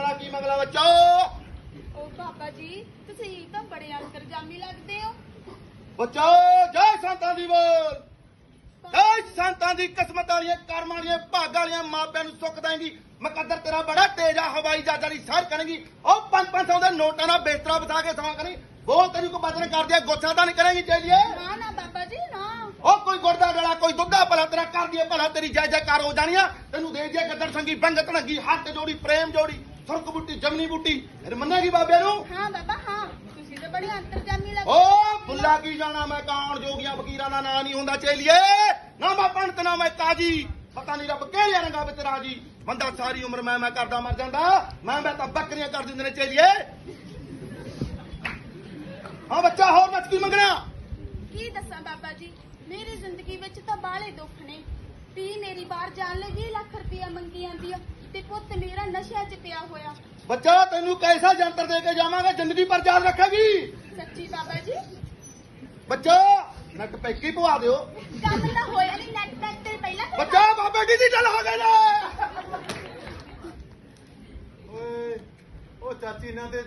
ਮੰਗਲਾ ਕੀ ਮੰਗਲਾ ਬੱਚੋ? ਓ ਬਾਬਾ ਜੀ ਤੁਸੀਂ ਤਾਂ ਬੜੇ ਅੰਤਰਜਾਮੀ ਲੱਗਦੇ ਹੋ। ਬੱਚੋ ਜੈ ਸੰਤਾਂ ਦੀ ਬੋਲ। ਜੈ ਸੰਤਾਂ ਦੀ ਕਿਸਮਤ ਵਾਲੀਆਂ ਕਰਮਾਂ ਵਾਲੀਆਂ ਭਾਗ ਵਾਲੀਆਂ ਮਾਪਿਆਂ ਨੂੰ ਸੁੱਖ ਦੇਂਗੀ ਮੁਕੱਦਰ ਤੇਰਾ ਬੜਾ ਤੇਜ ਆ ਹਵਾਈ ਜਹਾਜ਼ ਵਾਲੀ ਸਰ ਕਰੇਗੀ। ਉਹ 5-500 ਦੇ ਨੋਟਾਂ ਦਾ ਬਿਸਤਰਾ ਵਿਛਾ ਕੇ ਸਮਾਂ ਕਰੀ ਬੋਲ ਤੈਨੂੰ ਕੋ ਬਦਨ ਕਰ ਦਿਆ ਗੁੱਸਾ ਤਾਂ ਨਹੀਂ ਕਰੇਗੀ ਚੇਲੀਏ ਨਾ ਨਾ ਬਾਬਾ ਜੀ ਨਾ। ਉਹ ਕੋਈ ਗੁਰਦਾ ਗਲਾ ਕੋਈ ਦੁੱਧਾ ਭਲਾ ਤੇਰਾ ਕਰ ਦਿਏ ਭਲਾ ਤੇਰੀ ਜੈ ਜੈਕਾਰ ਹੋ ਜਾਣੀ ਆ। ਤੈਨੂੰ ਦੇ ਜੇ ਗੱਦਰ ਸੰਗੀ ਬੰਗਤ ਨੰਗੀ ਹੱਥ ਜੋੜੀ ਪ੍ਰੇਮ ਜੋੜੀ। ਸੁਰਕ ਬੂਟੀ ਜਮਨੀ ਬੂਟੀ ਫਿਰ ਮੰਨੇਗੀ ਬਾਬੇ ਨੂੰ? ਹਾਂ ਬਾਬਾ ਹਾਂ। ਤੁਸੀਂ ਤਾਂ ਬੜੇ ਅੰਤਰਜਾਮੀ ਲੱਗਦੇ ਓ ਬੁੱਲਾ ਕੀ ਜਾਣਾ ਮੈਂ ਕਾਣ ਜੋਗੀਆਂ ਫਕੀਰਾਂ ਦਾ ਨਾਂ ਨਹੀਂ ਹੁੰਦਾ ਚੇਲੀਏ? ਨਾ ਮੈਂ ਪੰਡਤ ਨਾ ਮੈਂ ਕਾਜੀ ਪਤਾ ਨਹੀਂ ਰੱਬ ਕਿਹੜੇ ਰੰਗਾਂ ਵਿੱਚ ਰਾਜੀ ਬੰਦਾ ਸਾਰੀ ਉਮਰ ਮੈਂ ਮੈਂ ਕਰਦਾ ਮਰ ਜਾਂਦਾ। ਮੈਂ ਮੈਂ ਤਾਂ ਬੱਕਰੀਆਂ ਕਰ ਦਿੰਦੇ ਨੇ ਚੇਲੀਏ। ਹਾਂ ਬੱਚਾ ਹੋਰ ਨੱਚ ਕੀ ਮੰਗਣਾ? ਕੀ ਦੱਸਾਂ ਬਾਬਾ ਜੀ? ਮੇਰੀ ਜ਼ਿੰਦਗੀ ਵਿੱਚ ਤਾਂ ਬਾਲੇ ਦੁੱਖ ਨੇ। ਧੀ ਮੇਰੀ ਬਾਹਰ ਜਾਣ ਲਈ 20 ਲੱਖ ਰੁਪਇਆ ਮੰਗੀ ਜਾਂਦੀ ਆ। ਤੇ ਪੁੱਤ ਮੇਰਾ ਨਸ਼ਿਆਂ 'ਚ ਪਿਆ ਹੋਇਆ। ਬੱਚਾ ਤੈਨੂੰ ਕੈਸਾ ਜੰਤਰ ਦੇ ਕੇ ਜਾਵਾਂਗੇ? ਜ਼ਿੰਦਗੀ ਪਰ ਯਾਦ ਰੱਖੇਗੀ। ਸੱਚੀ ਬਾਬਾ ਜੀ। ਬੱਚਾ ਨੱਕ ਪੈਕੀ ਪਵਾ ਦਿਓ। ਕੰਮ ਤਾਂ ਹੋਇਆ ਨਹੀਂ ਨੈਟ ਪੈਕ ਤੇ ਪਹਿਲਾਂ ਕਰਨਾ। ਬੱਚਾ ਬਾਬੇ ਡਿਜੀਟਲ ਹੋ ਗਏ ਨੇ ਓਏ ਉਹ ਚਾਚੀ ਇਹਨਾਂ ਦੇ